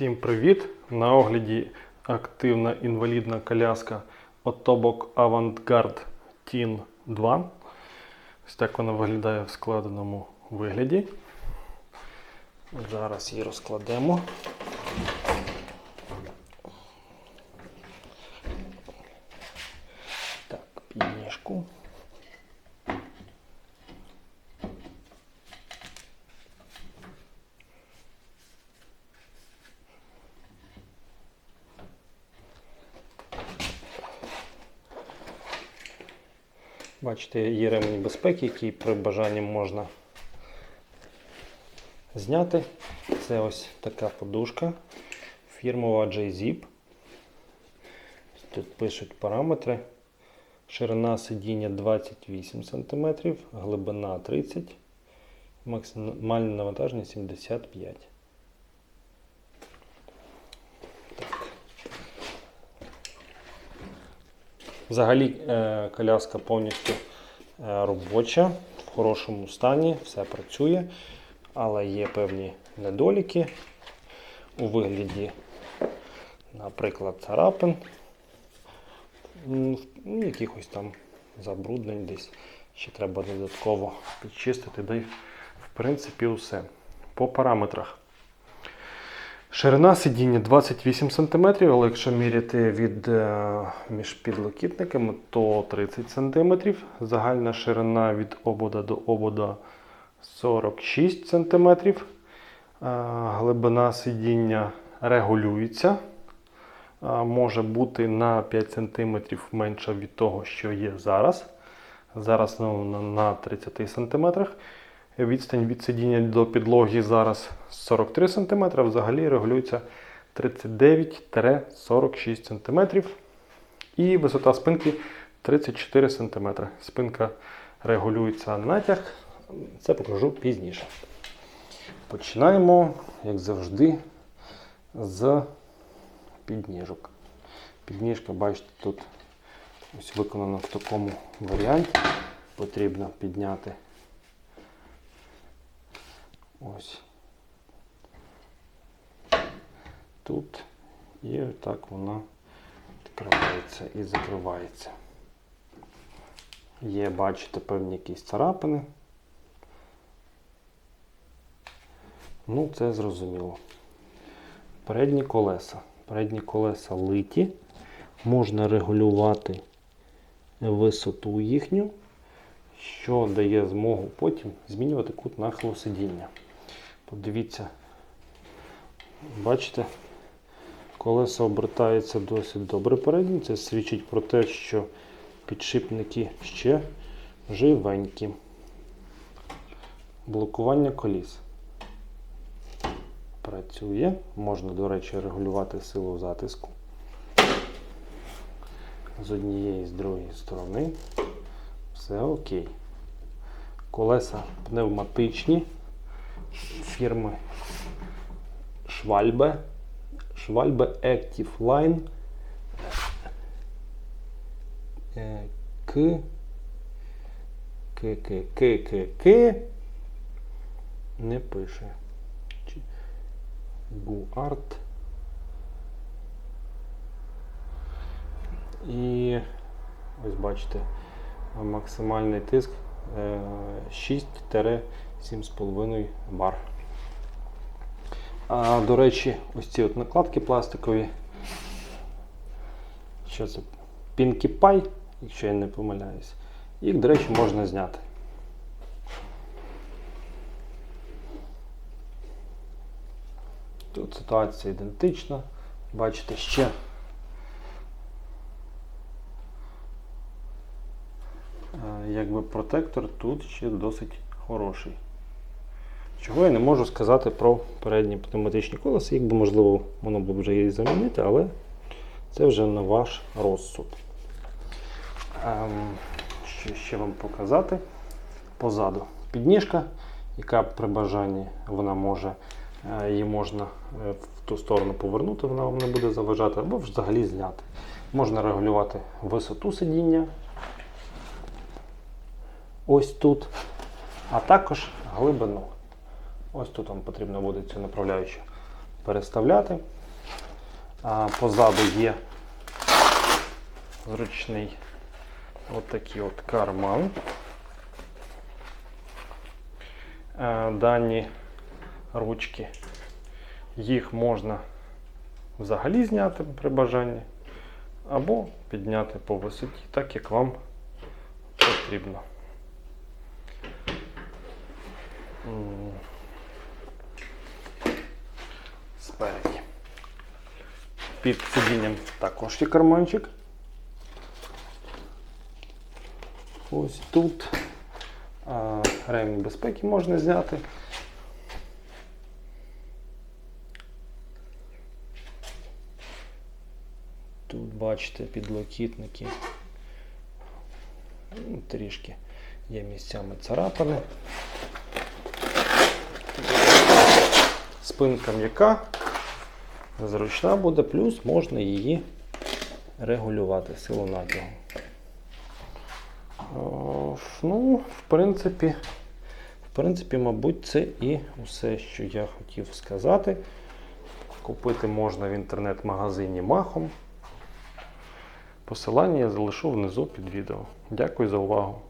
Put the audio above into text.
Всім привіт! На огляді активна інвалідна коляска Отобок Avantgarde TIN 2. Ось так вона виглядає в складеному вигляді. Зараз її розкладемо. Так, підніжку. Бачите, є ремені безпеки, які при бажанні можна зняти. Це ось така подушка фірмова J-Zip. Тут пишуть параметри. Ширина сидіння 28 см, глибина 30 см, максимальне навантаження 75 Так. Взагалі е, коляска повністю е, робоча, в хорошому стані, все працює, але є певні недоліки у вигляді, наприклад, царапин, ну, якихось там забруднень десь ще треба додатково підчистити, да й в принципі все. По параметрах. Ширина сидіння 28 см, але якщо міряти від е, між підлокітниками, то 30 см. Загальна ширина від обода до обода 46 см. Е, Глибина сидіння регулюється. Е, Може бути на 5 см менша від того, що є зараз. Зараз ну, на- на 30 см. Відстань від сидіння до підлоги зараз 43 см, взагалі регулюється 39-46 см. І висота спинки 34 см. Спинка регулюється натяг. Це покажу пізніше. Починаємо, як завжди, з підніжок. Підніжка, бачите, тут ось виконана в такому варіанті. Потрібно підняти Ось. Тут і так вона відкривається і закривається. Є, бачите, певні якісь царапини. Ну, це зрозуміло. Передні колеса. Передні колеса литі. Можна регулювати висоту їхню, що дає змогу потім змінювати кут нахилу сидіння. Подивіться, бачите, колеса обертаються досить добре передні. Це свідчить про те, що підшипники ще живенькі. Блокування коліс. Працює. Можна, до речі, регулювати силу затиску. З однієї і з другої сторони. Все окей. Колеса пневматичні фірми Schwalbe. Schwalbe Active Line. Е, К. К, К, К, К, К. Не пише. Гуарт. І ось бачите, максимальний тиск 6-7,5 бар. А, до речі, ось ці от накладки пластикові. Що це? Pinkie Pie, якщо я не помиляюсь. Їх, до речі, можна зняти. Тут ситуація ідентична. Бачите, ще Протектор тут ще досить хороший. Чого я не можу сказати про передні пневматичні колеса, якби можливо воно б вже її замінити, але це вже на ваш розсуд. Ем, що ще вам показати? Позаду підніжка, яка при бажанні вона може, е, її можна е, в ту сторону повернути, вона вам не буде заважати, або взагалі зняти. Можна регулювати висоту сидіння, ось тут, а також глибину. Ось тут вам потрібно буде цю направляючу переставляти. А позаду є зручний от такий от карман. Е, Дані ручки, їх можна взагалі зняти при бажанні, або підняти по висоті, так як вам потрібно. Під сидінням також є карманчик. Ось тут ремінь безпеки можна зняти. Тут бачите підлокітники. Ну, Трішки є місцями царапини. Спинка м'яка, зручна буде, плюс можна її регулювати силу натягу. Ну, в принципі, в принципі, мабуть, це і все, що я хотів сказати. Купити можна в інтернет-магазині Махом. Посилання я залишу внизу під відео. Дякую за увагу.